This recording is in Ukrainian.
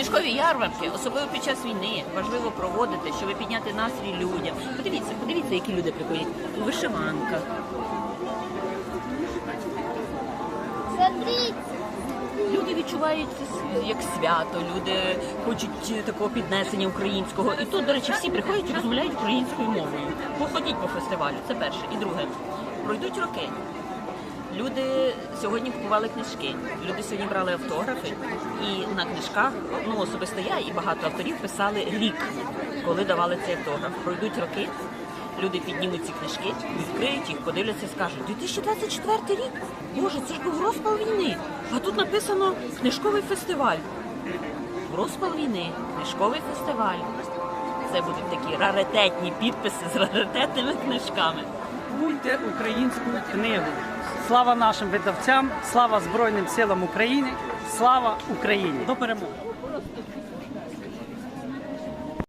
Книжкові ярмарки, особливо під час війни, важливо проводити, щоб підняти настрій людям. Подивіться, подивіться, які люди приходять у вишиванках. Люди відчувають як свято, люди хочуть е, такого піднесення українського. І тут, до речі, всі приходять і розмовляють українською мовою. Походіть по фестивалю, це перше. І друге, пройдуть роки. Люди сьогодні купували книжки. Люди сьогодні брали автографи, і на книжках, ну особисто я і багато авторів писали рік, коли давали цей автограф. Пройдуть роки. Люди піднімуть ці книжки, відкриють їх, подивляться скажуть, 2024 рік? Боже, це ж був розпал війни. А тут написано книжковий фестиваль. Розпал війни, книжковий фестиваль. Це будуть такі раритетні підписи з раритетними книжками. Купуйте українську книгу. Слава нашим видавцям, слава Збройним силам України, слава Україні! До перемоги!